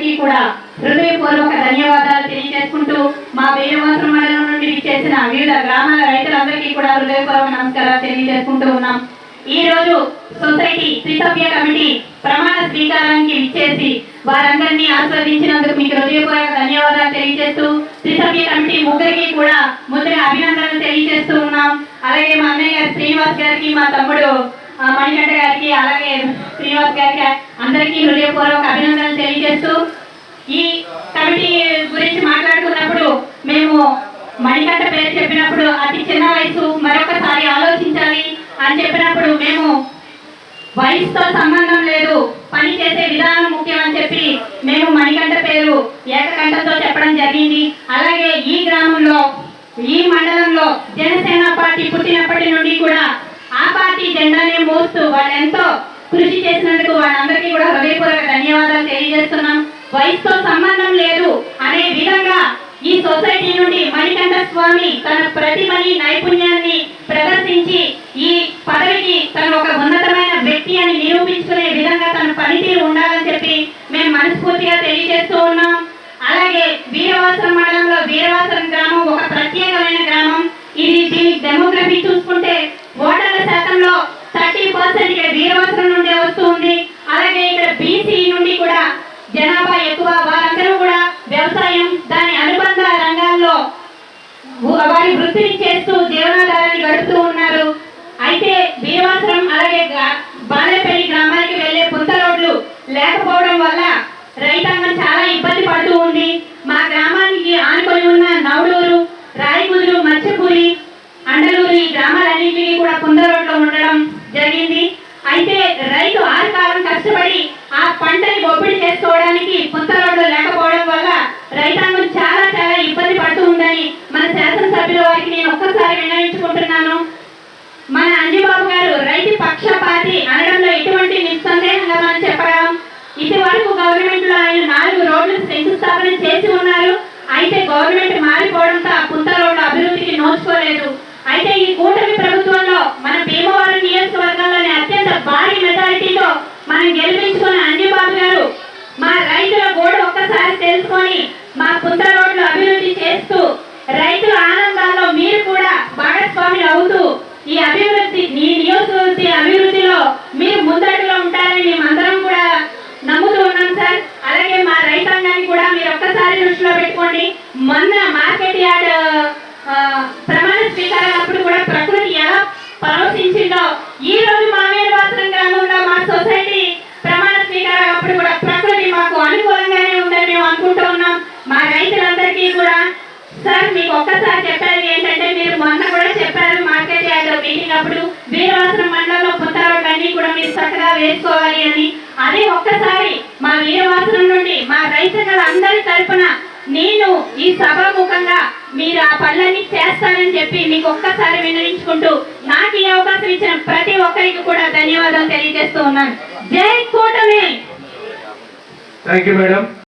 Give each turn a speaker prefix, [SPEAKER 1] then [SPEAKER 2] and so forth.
[SPEAKER 1] అందరికీ కూడా హృదయపూర్వక ధన్యవాదాలు తెలియజేసుకుంటూ మా వీరవాసం మండలం నుండి విచ్చేసిన వివిధ గ్రామాల రైతులందరికీ కూడా హృదయపూర్వక నమస్కారాలు తెలియజేసుకుంటూ ఉన్నాం. ఈ రోజు సొసైటీ త్రిసభ్య కమిటీ ప్రమాణ స్వీకారానికి విచ్చేసి వారందరినీ ఆస్వాదించినందుకు మీకు హృదయపూర్వక ధన్యవాదాలు తెలియజేస్తూ త్రిసభ్య కమిటీ ముగ్గురికి కూడా ముందుగా అభినందనలు తెలియజేస్తూ ఉన్నాం. అలాగే మా అన్నయ్య గారు శ్రీనివాస్ గారికి మా తమ్ముడు మణికంఠ గారికి అలాగే శ్రీనివాస్ గారికి అందరికీ హృదయపూర్వక అభినందనలు తెలియజేస్తూ ఈ కమిటీ గురించి మాట్లాడుకున్నప్పుడు మేము మణికంఠ పేరు చెప్పినప్పుడు అతి చిన్న వయసు మరొకసారి ఆలోచించాలి అని చెప్పినప్పుడు మేము వయసుతో సంబంధం లేదు పని చేసే విధానం ముఖ్యం అని చెప్పి మేము మణికంఠ పేరు ఏకకంఠంతో చెప్పడం జరిగింది. అలాగే ఈ గ్రామంలో ఈ మండలంలో జనసేన పార్టీ పుట్టినప్పటి నుండి కూడా ఆ పార్టీ జెండానే మోస్తూ వాళ్ళు ఎంతో కృషి చేసినందుకు వాళ్ళందరికీ కూడా హృదయపూర్వక ధన్యవాదాలు తెలియజేస్తున్నాం. వయసుతో సంబంధం లేదు అనే విధంగా ఈ సొసైటీ నుండి మణికంఠ స్వామి తన ప్రతిభని నైపుణ్యాన్ని ప్రదర్శించి ఈ పదవికి తను ఒక ఉన్నతమైన వ్యక్తి అని నిరూపించుకునే విధంగా తన పనితీరు ఉండాలని చెప్పి మేము మనస్ఫూర్తిగా తెలియజేస్తూ ఉన్నాం. అలాగే వీరవాసరం వస్తుంది. అలాగే ఇక్కడ బీసీ నుండి కూడా జనాభా ఎక్కువ. వారందరూ కూడా వ్యవసాయం దాని అనుబంధ రంగాల్లో వారి వృత్తిని చేస్తూ జీవనాధారాన్ని గడుపుతూ ఉన్నారు. అయితే వీరవాసరం అలాగే బాలేపల్లి గ్రామానికి వెళ్ళే పుంత రోడ్లు లేకపోవడం వల్ల రైతాంగం చాలా ఇబ్బంది పడుతూ ఉంది. మా గ్రామానికి ఆనుకొని ఉన్న నవడూరు రాయకుదురు మత్స్యపూరి అండలూరు ఈ గ్రామాలన్నింటినీ కూడా పుంత రోడ్లో ఉండడం జరిగింది. అయితే ఒక్కసారి విన్నవించుకుంటున్నాను మన అంజిబాబు గారు రైతు పక్షపాతి అనడంలో ఎటువంటి నిస్సందేహంగా మనం చెప్పడం ఇది వరకు గవర్నమెంట్లో ఆయన నాలుగు రోడ్లు శంకుస్థాపన చేసి ఉన్నారు. అయితే గవర్నమెంట్ మారిపోవడంతో ఆ పుంత రోడ్ల అభివృద్ధికి నోచుకోలేదు. అయితే ఈ కూటమి ప్రభుత్వంలో మన భీమవరం నియోజకవర్గంలోని అత్యంత భారీ మెజారిటీతో మనం గెలిపించుకున్న అంజిబాబు గారు మా రైతుల గోడు ఒక్కసారి తెలుసుకొని మా పుంత పరవశించిందో ఈ రోజు మా వీరవాసరం గ్రామంలో మా సొసైటీ ప్రమాణ స్వీకారం అప్పుడు కూడా ప్రకృతి మాకు అనుకూలంగానే ఉందని మేము అనుకుంటూ ఉన్నాం. మా రైతులందరికీ కూడా సార్ మీకు ఒక్కసారి చెప్పేది ఏంటంటే మీరు మొన్న కూడా చెప్పారు మార్కెట్ యార్డ్ మీటింగ్ అప్పుడు వీరవాసరం మండలంలో పుత్త కూడా మీరు చక్కగా వేసుకోవాలి అని. అదే ఒక్కసారి మా వీరవాసరం నుండి మా రైతులందరి తరపున నేను ఈ సభాముఖంగా మీరు ఆ పనులన్నీ చేస్తారని చెప్పి మీకు ఒక్కసారి వినరించుకుంటూ నాకు ఈ అవకాశం ఇచ్చిన ప్రతి ఒక్కరికి కూడా ధన్యవాదాలు తెలియజేస్తూ ఉన్నాను. జై కూటమి!
[SPEAKER 2] Thank you madam